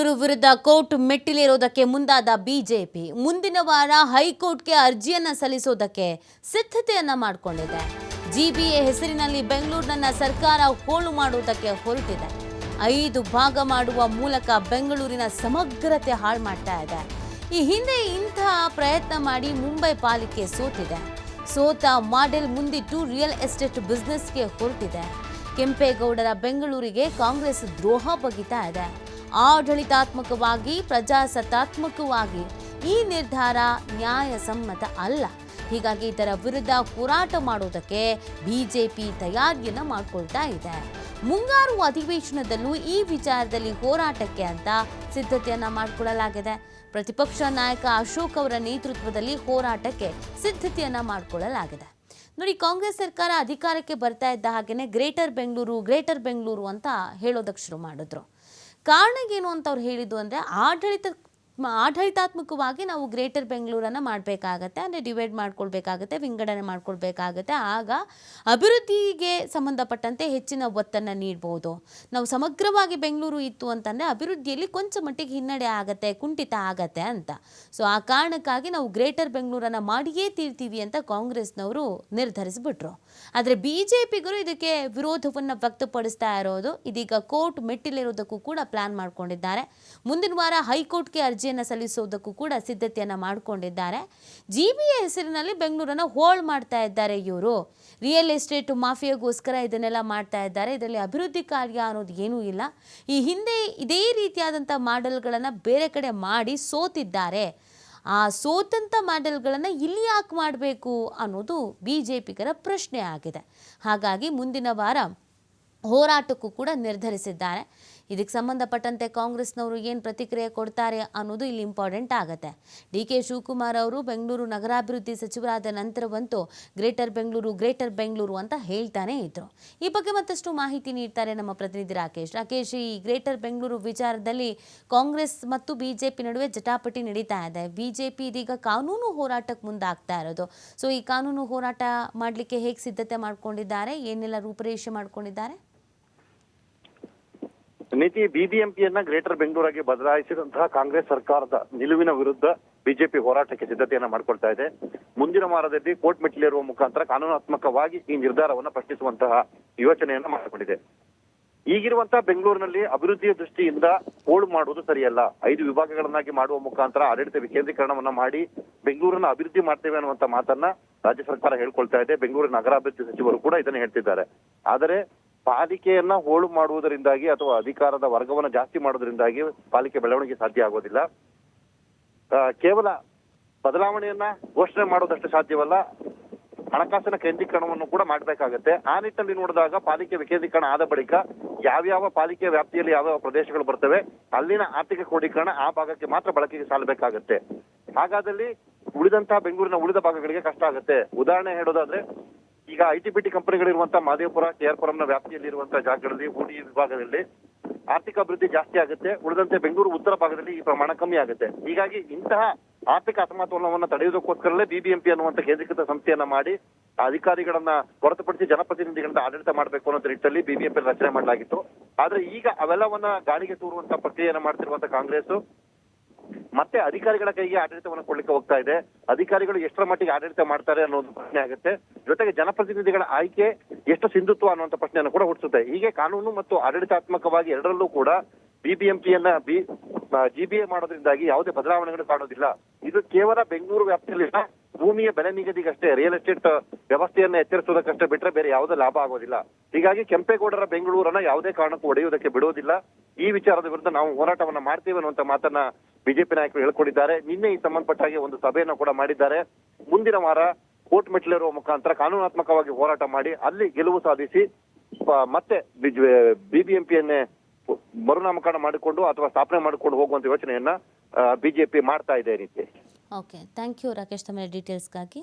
ಇವರು ವಿರುದ್ಧ ಕೋರ್ಟ್ ಮೆಟ್ಟಿಲೇರೋದಕ್ಕೆ ಮುಂದಾದ ಬಿಜೆಪಿ ಮುಂದಿನ ವಾರ ಹೈಕೋರ್ಟ್ಗೆ ಅರ್ಜಿಯನ್ನ ಸಲ್ಲಿಸೋದಕ್ಕೆ ಸಿದ್ಧತೆಯನ್ನ ಮಾಡಿಕೊಂಡಿದೆ. ಜಿಬಿಎ ಹೆಸರಿನಲ್ಲಿ ಬೆಂಗಳೂರಿನ ಸರ್ಕಾರ ಹೋಳು ಮಾಡುವುದಕ್ಕೆ ಹೊರಟಿದೆ. ಐದು ಭಾಗ ಮಾಡುವ ಮೂಲಕ ಬೆಂಗಳೂರಿನ ಸಮಗ್ರತೆ ಹಾಳು ಮಾಡ್ತಾ ಇದೆ. ಈ ಹಿಂದೆ ಇಂತಹ ಪ್ರಯತ್ನ ಮಾಡಿ ಮುಂಬೈ ಪಾಲಿಕೆ ಸೋತಿದೆ. ಸೋತ ಮಾಡೆಲ್ ಮುಂದಿಟ್ಟು ರಿಯಲ್ ಎಸ್ಟೇಟ್ ಬಿಸ್ನೆಸ್ಗೆ ಹೊರಟಿದೆ. ಕೆಂಪೇಗೌಡರ ಬೆಂಗಳೂರಿಗೆ ಕಾಂಗ್ರೆಸ್ ದ್ರೋಹ ಬಗಿತಾ ಇದೆ. ಆಡಳಿತಾತ್ಮಕವಾಗಿ, ಪ್ರಜಾಸತ್ತಾತ್ಮಕವಾಗಿ. ಈ ನಿರ್ಧಾರ ನ್ಯಾಯಸಮ್ಮತ ಅಲ್ಲ. ಹೀಗಾಗಿ ಇದರ ವಿರುದ್ಧ ಹೋರಾಟ ಮಾಡೋದಕ್ಕೆ ಬಿಜೆಪಿ ತಯಾರಿಯನ್ನು ಮಾಡ್ಕೊಳ್ತಾ ಇದೆ. ಮುಂಗಾರು ಅಧಿವೇಶನದಲ್ಲೂ ಈ ವಿಚಾರದಲ್ಲಿ ಹೋರಾಟಕ್ಕೆ ಅಂತ ಸಿದ್ಧತೆಯನ್ನ ಮಾಡಿಕೊಳ್ಳಲಾಗಿದೆ. ಪ್ರತಿಪಕ್ಷ ನಾಯಕ ಅಶೋಕ್ ಅವರ ನೇತೃತ್ವದಲ್ಲಿ ಹೋರಾಟಕ್ಕೆ ಸಿದ್ಧತೆಯನ್ನ ಮಾಡಿಕೊಳ್ಳಲಾಗಿದೆ. ನೋಡಿ, ಕಾಂಗ್ರೆಸ್ ಸರ್ಕಾರ ಅಧಿಕಾರಕ್ಕೆ ಬರ್ತಾ ಇದ್ದ ಹಾಗೇನೆ ಗ್ರೇಟರ್ ಬೆಂಗಳೂರು ಗ್ರೇಟರ್ ಬೆಂಗಳೂರು ಅಂತ ಹೇಳೋದಕ್ಕೆ ಶುರು ಮಾಡಿದ್ರು. ಕಾರಣ ಏನು ಅಂತ ಅವ್ರು ಹೇಳಿದ್ದು ಅಂದರೆ ಆಡಳಿತ ಆಡಳಿತಾತ್ಮಕವಾಗಿ ನಾವು ಗ್ರೇಟರ್ ಬೆಂಗಳೂರನ್ನು ಮಾಡಬೇಕಾಗತ್ತೆ, ಅಂದರೆ ಡಿವೈಡ್ ಮಾಡ್ಕೊಳ್ಬೇಕಾಗತ್ತೆ, ವಿಂಗಡಣೆ ಮಾಡ್ಕೊಳ್ಬೇಕಾಗತ್ತೆ. ಆಗ ಅಭಿವೃದ್ಧಿಗೆ ಸಂಬಂಧಪಟ್ಟಂತೆ ಹೆಚ್ಚಿನ ಒತ್ತನ್ನು ನೀಡ್ಬೋದು. ನಾವು ಸಮಗ್ರವಾಗಿ ಬೆಂಗಳೂರು ಇತ್ತು ಅಂತಂದರೆ ಅಭಿವೃದ್ಧಿಯಲ್ಲಿ ಕೊಂಚ ಮಟ್ಟಿಗೆ ಹಿನ್ನಡೆ ಆಗತ್ತೆ, ಕುಂಠಿತ ಆಗತ್ತೆ ಅಂತ. ಸೊ ಆ ಕಾರಣಕ್ಕಾಗಿ ನಾವು ಗ್ರೇಟರ್ ಬೆಂಗಳೂರನ್ನು ಮಾಡಿಯೇ ತೀರ್ತೀವಿ ಅಂತ ಕಾಂಗ್ರೆಸ್ನವರು ನಿರ್ಧರಿಸಿಬಿಟ್ರು. ಆದರೆ ಬಿ ಜೆ ಪಿಗರು ಇದಕ್ಕೆ ವಿರೋಧವನ್ನು ವ್ಯಕ್ತಪಡಿಸ್ತಾ ಇರೋದು, ಇದೀಗ ಕೋರ್ಟ್ ಮೆಟ್ಟಿಲಿರೋದಕ್ಕೂ ಕೂಡ ಪ್ಲಾನ್ ಮಾಡ್ಕೊಂಡಿದ್ದಾರೆ. ಮುಂದಿನ ವಾರ ಹೈಕೋರ್ಟ್ಗೆ ಅರ್ಜಿಯನ್ನು ಸಲ್ಲಿಸುವುದಕ್ಕೂ ಕೂಡ ಸಿದ್ಧತೆಯನ್ನು ಮಾಡಿಕೊಂಡಿದ್ದಾರೆ. ಜಿ ಬಿ ಎ ಹೆಸರಿನಲ್ಲಿ ಬೆಂಗಳೂರನ್ನು ಹೋಲ್ಡ್ ಮಾಡ್ತಾ ಇದ್ದಾರೆ ಇವರು. ರಿಯಲ್ ಎಸ್ಟೇಟ್ ಮಾಫಿಯಾಗೋಸ್ಕರ ಇದನ್ನೆಲ್ಲ ಮಾಡ್ತಾ ಇದ್ದಾರೆ. ಇದರಲ್ಲಿ ಅಭಿವೃದ್ಧಿ ಕಾರ್ಯ ಅನ್ನೋದು ಏನೂ ಇಲ್ಲ. ಈ ಹಿಂದೆ ಇದೇ ರೀತಿಯಾದಂಥ ಮಾಡೆಲ್ಗಳನ್ನು ಬೇರೆ ಕಡೆ ಮಾಡಿ ಸೋತಿದ್ದಾರೆ. ಆ ಸೋತಂಥ ಮಾಡೆಲ್ಗಳನ್ನು ಇಲ್ಲಿ ಯಾಕೆ ಮಾಡಬೇಕು ಅನ್ನೋದು ಬಿ ಜೆ ಪಿಗರ ಪ್ರಶ್ನೆ ಆಗಿದೆ. ಹಾಗಾಗಿ ಮುಂದಿನ ವಾರ ಹೋರಾಟಕ್ಕೂ ಕೂಡ ನಿರ್ಧರಿಸಿದ್ದಾರೆ. ಇದಕ್ಕೆ ಸಂಬಂಧಪಟ್ಟಂತೆ ಕಾಂಗ್ರೆಸ್ನವರು ಏನು ಪ್ರತಿಕ್ರಿಯೆ ಕೊಡ್ತಾರೆ ಅನ್ನೋದು ಇಲ್ಲಿ ಇಂಪಾರ್ಟೆಂಟ್ ಆಗುತ್ತೆ. ಡಿ ಕೆ ಶಿವಕುಮಾರ್ ಅವರು ಬೆಂಗಳೂರು ನಗರಾಭಿವೃದ್ಧಿ ಸಚಿವರಾದ ನಂತರವಂತೂ ಗ್ರೇಟರ್ ಬೆಂಗಳೂರು ಗ್ರೇಟರ್ ಬೆಂಗಳೂರು ಅಂತ ಹೇಳ್ತಾನೆ ಇದ್ರು. ಈ ಬಗ್ಗೆ ಮತ್ತಷ್ಟು ಮಾಹಿತಿ ನೀಡ್ತಾರೆ ನಮ್ಮ ಪ್ರತಿನಿಧಿ ರಾಕೇಶ್. ರಾಕೇಶ್, ಈ ಗ್ರೇಟರ್ ಬೆಂಗಳೂರು ವಿಚಾರದಲ್ಲಿ ಕಾಂಗ್ರೆಸ್ ಮತ್ತು ಬಿಜೆಪಿ ನಡುವೆ ಜಟಾಪಟಿ ನಡೀತಾ ಇದೆ. ಬಿಜೆಪಿ ಇದೀಗ ಕಾನೂನು ಹೋರಾಟಕ್ಕೆ ಮುಂದಾಗ್ತಾ ಇರೋದು. ಸೊ, ಈ ಕಾನೂನು ಹೋರಾಟ ಮಾಡಲಿಕ್ಕೆ ಹೇಗೆ ಸಿದ್ಧತೆ ಮಾಡಿಕೊಂಡಿದ್ದಾರೆ? ಏನೆಲ್ಲ ರೂಪರೇಷೆ ಮಾಡ್ಕೊಂಡಿದ್ದಾರೆ? ನೀತಿ ಬಿಬಿಎಂಪಿಯನ್ನ ಗ್ರೇಟರ್ ಬೆಂಗಳೂರಾಗಿ ಬದಲಾಯಿಸಿದಂತಹ ಕಾಂಗ್ರೆಸ್ ಸರ್ಕಾರದ ನಿಲುವಿನ ವಿರುದ್ಧ ಬಿಜೆಪಿ ಹೋರಾಟಕ್ಕೆ ಸಿದ್ಧತೆಯನ್ನ ಮಾಡ್ಕೊಳ್ತಾ ಇದೆ. ಮುಂದಿನ ವಾರದಲ್ಲಿ ಕೋರ್ಟ್ ಮೆಟ್ಟಿಲೇರುವ ಮುಖಾಂತರ ಕಾನೂನಾತ್ಮಕವಾಗಿ ಈ ನಿರ್ಧಾರವನ್ನ ಪ್ರಶ್ನಿಸುವಂತಹ ಯೋಚನೆಯನ್ನ ಮಾಡಿಕೊಂಡಿದೆ. ಈಗಿರುವಂತಹ ಬೆಂಗಳೂರಿನಲ್ಲಿ ಅಭಿವೃದ್ಧಿಯ ದೃಷ್ಟಿಯಿಂದ ಹೋಳು ಮಾಡುವುದು ಸರಿಯಲ್ಲ. ಐದು ವಿಭಾಗಗಳನ್ನಾಗಿ ಮಾಡುವ ಮುಖಾಂತರ ಆಡಳಿತ ವಿಕೇಂದ್ರೀಕರಣವನ್ನ ಮಾಡಿ ಬೆಂಗಳೂರನ್ನ ಅಭಿವೃದ್ಧಿ ಮಾಡ್ತೇವೆ ಅನ್ನುವಂತ ಮಾತನ್ನ ರಾಜ್ಯ ಸರ್ಕಾರ ಹೇಳ್ಕೊಳ್ತಾ ಇದೆ. ಬೆಂಗಳೂರು ನಗರಾಭಿವೃದ್ಧಿ ಸಚಿವರು ಕೂಡ ಇದನ್ನ ಹೇಳ್ತಿದ್ದಾರೆ. ಆದರೆ ಪಾಲಿಕೆಯನ್ನ ಹೋಳು ಮಾಡುವುದರಿಂದಾಗಿ ಅಥವಾ ಅಧಿಕಾರದ ವರ್ಗವನ್ನ ಜಾಸ್ತಿ ಮಾಡೋದ್ರಿಂದಾಗಿ ಪಾಲಿಕೆ ಬೆಳವಣಿಗೆ ಸಾಧ್ಯ ಆಗೋದಿಲ್ಲ. ಕೇವಲ ಬದಲಾವಣೆಯನ್ನ ಘೋಷಣೆ ಮಾಡೋದಷ್ಟು ಸಾಧ್ಯವಲ್ಲ. ಹಣಕಾಸಿನ ಕೇಂದ್ರೀಕರಣವನ್ನು ಕೂಡ ಮಾಡಬೇಕಾಗತ್ತೆ. ಆ ನಿಟ್ಟಿನಲ್ಲಿ ನೋಡಿದಾಗ ಪಾಲಿಕೆ ವಿಕೇಂದ್ರೀಕರಣ ಆದ ಬಳಿಕ ಯಾವ್ಯಾವ ಪಾಲಿಕೆ ವ್ಯಾಪ್ತಿಯಲ್ಲಿ ಯಾವ್ಯಾವ ಪ್ರದೇಶಗಳು ಬರ್ತವೆ, ಅಲ್ಲಿನ ಆರ್ಥಿಕ ಕ್ರೋಢೀಕರಣ ಆ ಭಾಗಕ್ಕೆ ಮಾತ್ರ ಬಳಕೆಗೆ ಸಾಲಬೇಕಾಗತ್ತೆ. ಹಾಗಾದಲ್ಲಿ ಉಳಿದಂತಹ ಬೆಂಗಳೂರಿನ ಉಳಿದ ಭಾಗಗಳಿಗೆ ಕಷ್ಟ ಆಗುತ್ತೆ. ಉದಾಹರಣೆ ಹೇಳೋದಾದ್ರೆ ಈಗ ಐ ಟಿ ಬಿ ಟಿ ಕಂಪನಿಗಳಿರುವಂತಹ ಮಾದೇವಪುರ, ಕೆಆರ್ಪುರಂನ ಆರ್ ಪುರಂನ ವ್ಯಾಪ್ತಿಯಲ್ಲಿ ಇರುವಂತಹ ಜಾಗಗಳಲ್ಲಿ ಹೂಡಿ ವಿಭಾಗದಲ್ಲಿ ಆರ್ಥಿಕ ಅಭಿವೃದ್ಧಿ ಜಾಸ್ತಿ ಆಗುತ್ತೆ. ಉಳಿದಂತೆ ಬೆಂಗಳೂರು ಉತ್ತರ ಭಾಗದಲ್ಲಿ ಈ ಪ್ರಮಾಣ ಕಮ್ಮಿ ಆಗುತ್ತೆ. ಹೀಗಾಗಿ ಇಂತಹ ಆರ್ಥಿಕ ಅಸಮತೋಲನವನ್ನು ತಡೆಯುವುದಕ್ಕೋಸ್ಕರಲೇ ಬಿಬಿಎಂಪಿ ಅನ್ನುವಂತ ಕೇಂದ್ರೀಕೃತ ಸಂಸ್ಥೆಯನ್ನ ಮಾಡಿ ಅಧಿಕಾರಿಗಳನ್ನ ಹೊರತುಪಡಿಸಿ ಜನಪ್ರತಿನಿಧಿಗಳಿಂದ ಆಡಳಿತ ಮಾಡಬೇಕು ಅನ್ನೋ ನಿಟ್ಟಿನಲ್ಲಿ ಬಿಬಿಎಂಪಿ ರಚನೆ ಮಾಡಲಾಗಿತ್ತು. ಆದ್ರೆ ಈಗ ಅವೆಲ್ಲವನ್ನ ಗಾಳಿಗೆ ತೂರುವಂತ ಪ್ರಕ್ರಿಯೆಯನ್ನ ಮಾಡ್ತಿರುವಂತ ಕಾಂಗ್ರೆಸ್ ಮತ್ತೆ ಅಧಿಕಾರಿಗಳ ಕೈಗೆ ಆಡಳಿತವನ್ನು ಕೊಡ್ಲಿಕ್ಕೆ ಹೋಗ್ತಾ ಇದೆ. ಅಧಿಕಾರಿಗಳು ಎಷ್ಟರ ಮಟ್ಟಿಗೆ ಆಡಳಿತ ಮಾಡ್ತಾರೆ ಅನ್ನೋ ಒಂದು ಪ್ರಶ್ನೆ ಆಗುತ್ತೆ. ಜೊತೆಗೆ ಜನಪ್ರತಿನಿಧಿಗಳ ಆಯ್ಕೆ ಎಷ್ಟು ಸಿಂಧುತ್ವ ಅನ್ನುವಂತ ಪ್ರಶ್ನೆಯನ್ನು ಕೂಡ ಹುಟ್ಟಿಸುತ್ತೆ. ಹೀಗೆ ಕಾನೂನು ಮತ್ತು ಆಡಳಿತಾತ್ಮಕವಾಗಿ ಎರಡರಲ್ಲೂ ಕೂಡ ಬಿಬಿಎಂಪಿಯನ್ನ ಬಿ ಜಿಬಿಎ ಮಾಡೋದ್ರಿಂದಾಗಿ ಯಾವುದೇ ಬದಲಾವಣೆಗಳು ಕಾಣೋದಿಲ್ಲ. ಇದು ಕೇವಲ ಬೆಂಗಳೂರು ವ್ಯಾಪ್ತಿಯಲ್ಲಿ ಭೂಮಿಯ ಬೆಲೆ ನಿಗದಿಗಷ್ಟೇ ರಿಯಲ್ ಎಸ್ಟೇಟ್ ವ್ಯವಸ್ಥೆಯನ್ನ ಎಚ್ಚರಿಸೋದಕ್ಕಷ್ಟೇ ಬಿಟ್ರೆ ಬೇರೆ ಯಾವುದೇ ಲಾಭ ಆಗೋದಿಲ್ಲ. ಹೀಗಾಗಿ ಕೆಂಪೇಗೌಡರ ಬೆಂಗಳೂರನ್ನ ಯಾವುದೇ ಕಾರಣಕ್ಕೂ ಒಡೆಯುವುದಕ್ಕೆ ಬಿಡುವುದಿಲ್ಲ. ಈ ವಿಚಾರದ ವಿರುದ್ಧ ನಾವು ಹೋರಾಟವನ್ನ ಮಾಡ್ತೇವೆ ಅನ್ನುವಂತ ಮಾತನ್ನ ಬಿಜೆಪಿ ನಾಯಕರು ಹೇಳ್ಕೊಂಡಿದ್ದಾರೆ. ನಿನ್ನೆ ಈ ಸಂಬಂಧಪಟ್ಟ ಹಾಗೆ ಒಂದು ಸಭೆಯನ್ನು ಕೂಡ ಮಾಡಿದ್ದಾರೆ. ಮುಂದಿನ ವಾರ ಕೋರ್ಟ್ ಮೆಟ್ಟಿಲಿರುವ ಮುಖಾಂತರ ಕಾನೂನಾತ್ಮಕವಾಗಿ ಹೋರಾಟ ಮಾಡಿ ಅಲ್ಲಿ ಗೆಲುವು ಸಾಧಿಸಿ ಮತ್ತೆ ಬಿಬಿಎಂಪಿಯನ್ನೇ ಮರುನಾಮಕರಣ ಮಾಡಿಕೊಂಡು ಅಥವಾ ಸ್ಥಾಪನೆ ಮಾಡಿಕೊಂಡು ಹೋಗುವಂತ ಯೋಚನೆಯನ್ನ ಬಿಜೆಪಿ ಮಾಡ್ತಾ ಇದೆ ರೀತಿ. ಓಕೆ ಥ್ಯಾಂಕ್ ಯು ರಾಕೇಶ್ ತಮ್ಮ ಡೀಟೇಲ್ಸ್ಗಾಗಿ